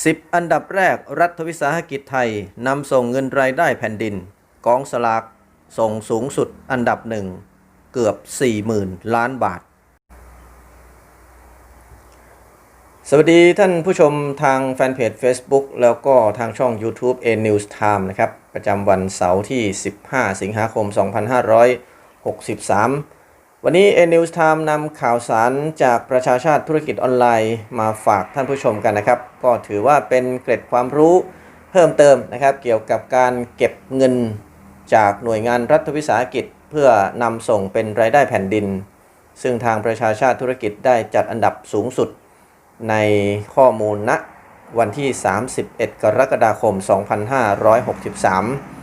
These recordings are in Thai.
10 อันดับแรกรัฐวิสาหกิจไทยนำส่งเงินรายได้แผ่นดิน กองสลากส่งสูงสุดอันดับหนึ่งเกือบ 40,000 ล้านบาท สวัสดีท่านผู้ชมทางแฟนเพจ Facebook แล้วก็ทางช่อง YouTube A News Time นะครับ ประจำวันเสาร์ที่ 15 สิงหาคม 2563 วันนี้ A News Time นำข่าวสารจากประชาชาติธุรกิจออนไลน์มาฝากท่านผู้ชมกันนะครับ ก็ถือว่าเป็นเกร็ดความรู้เพิ่มเติมนะครับ เกี่ยวกับการเก็บเงินจากหน่วยงานรัฐวิสาหกิจ เพื่อนำส่งเป็นรายได้แผ่นดิน ซึ่งทางประชาชาติธุรกิจได้จัดอันดับสูงสุด ในข้อมูลณวันที่ 31 กรกฎาคม 2563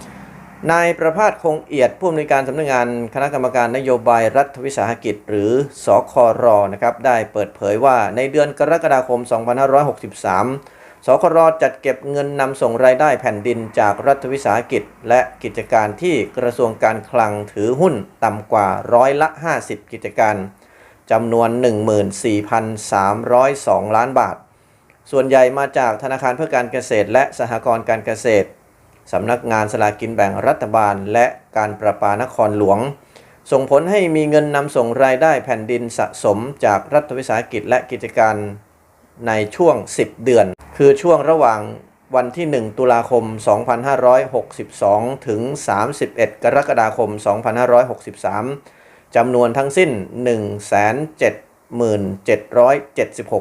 นายประภาสคงเอียดผู้อำนวยการสำนักงานคณะกรรมการนโยบายรัฐวิสาหกิจ หรือสอคอรอนะครับได้เปิดเผยว่าในเดือนกรกฎาคม 2563 สครจัดเก็บเงินนำส่งรายได้แผ่นดินจากรัฐวิสาหกิจ และกิจการที่กระทรวงการคลังถือหุ้นต่ำกว่าร้อยละ 50 กิจการจำนวน 14,302 ล้านบาท ส่วนใหญ่มาจากธนาคารเพื่อการเกษตร และสหกรณ์การเกษตร สำนักงานสลากกินแบ่งรัฐบาล และการประปานครหลวง ส่งผลให้มีเงินนำส่งรายได้แผ่นดินสะสมจากรัฐวิสาหกิจและกิจการในช่วง 10 เดือน คือช่วงระหว่างวันที่ 1 ตุลาคม 2562 ถึง 31 กรกฎาคม 2563 จำนวนทั้งสิ้น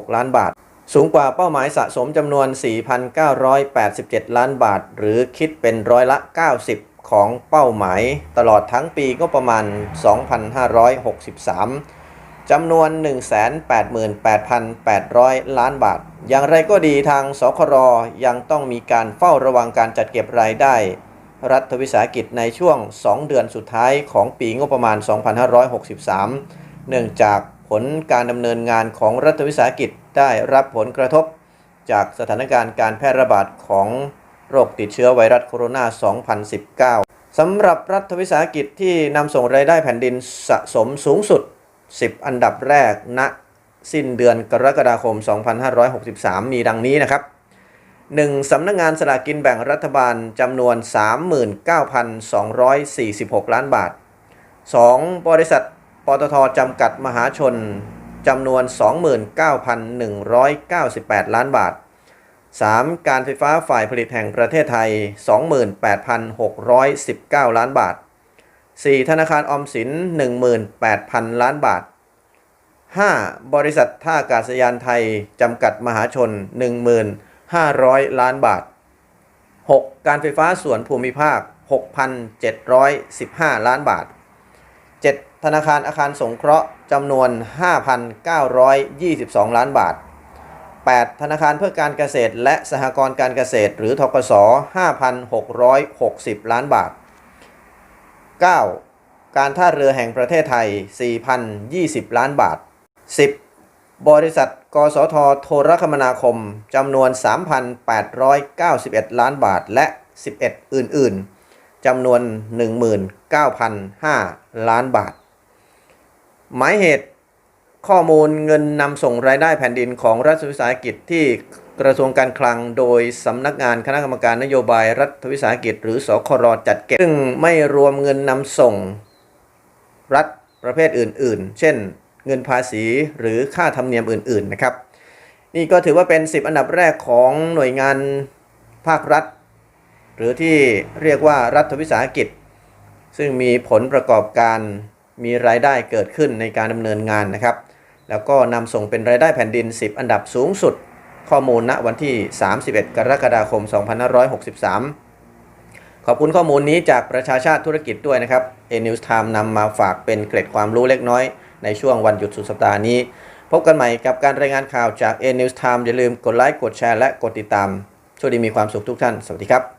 177,776 ล้านบาท สูงกว่าเป้าหมายสะสมจำนวน 4,987 ล้านบาท หรือคิดเป็นร้อยละ 90 ของเป้าหมาย ตลอดทั้งปีก็ประมาณ 2,563 จำนวน 188,800 ล้านบาท อย่างไรก็ดีทางสครยังต้องมีการเฝ้าระวังการจัดเก็บรายได้ รัฐวิสาหกิจในช่วง 2 เดือนสุดท้ายของปีงบประมาณ 2563 เนื่องจากผลการดำเนินงานของรัฐวิสาหกิจได้รับผลกระทบ จากสถานการณ์การแพร่ระบาดของโรคติดเชื้อไวรัสโคโรนา 2019 สำหรับรัฐวิสาหกิจที่นำส่งรายได้แผ่นดินสะสมสูงสุด 10 อันดับแรกณสิ้นเดือนกรกฎาคม 2563 มีดังนี้นะครับ 1. สำนักงงานสลากกินแบ่งรัฐบาลจำนวน 39,246 ล้านบาท 2. บริษัท ปตทจำกัดมหาชน จำนวน 29,198 ล้านบาท 3. การไฟฟ้าฝ่ายผลิตแห่งประเทศไทย 28,619 ล้านบาท 4. ธนาคารออมสิน 18,000 ล้านบาท 5. บริษัทท่าอากาศยานไทย จำกัดมหาชน 1,500 ล้านบาท 6. การไฟฟ้าส่วนภูมิภาค 6,715 ล้านบาท 7. ธนาคารอาคารสงเคราะห์ จำนวน 5,922 ล้านบาท 8. ธนาคารเพื่อการเกษตร และสหกรณ์การเกษตร หรือทกส5,660 ล้านบาท 9. การท่าเรือแห่งประเทศไทย 4,020 ล้านบาท 10. บริษัท กสทโทรคมนาคมจำนวน 3,891 ล้านบาท และ 11 อื่น ๆจำนวน 19,005 ล้านบาท หมายเหตุข้อมูลเงินนำส่งรายได้แผ่นดินของรัฐวิสาหกิจที่กระทรวงการคลังโดยสำนักงานคณะกรรมการนโยบายรัฐวิสาหกิจ หรือสครจัดเก็บ ซึ่งไม่รวมเงินนำส่งรัฐประเภทอื่น ๆ เช่น เงินภาษีหรือค่าธรรมเนียมอื่น ๆ นะครับ นี่ก็ถือว่าเป็น 10 อันดับแรกของหน่วยงานภาครัฐ หรือที่เรียกว่ารัฐวิสาหกิจ ซึ่งมีผลประกอบการ มีรายได้เกิดขึ้นในการดำเนินงานนะครับ แล้วก็นำส่งเป็นรายได้แผ่นดิน 10 อันดับสูงสุด ข้อมูลณวันที่ 31 กรกฎาคม 2563 ขอบคุณข้อมูลนี้จากประชาชาติธุรกิจด้วยนะครับ A News Time นำมาฝากเป็นเกร็ดความรู้เล็กน้อย ในช่วงวันหยุดสุดสัปดาห์นี้ พบกันใหม่กับการรายงานข่าวจาก A News Time อย่าลืมกดไลค์กดแชร์และกดติดตามช่วยดีมีความสุขทุกท่าน สวัสดีครับ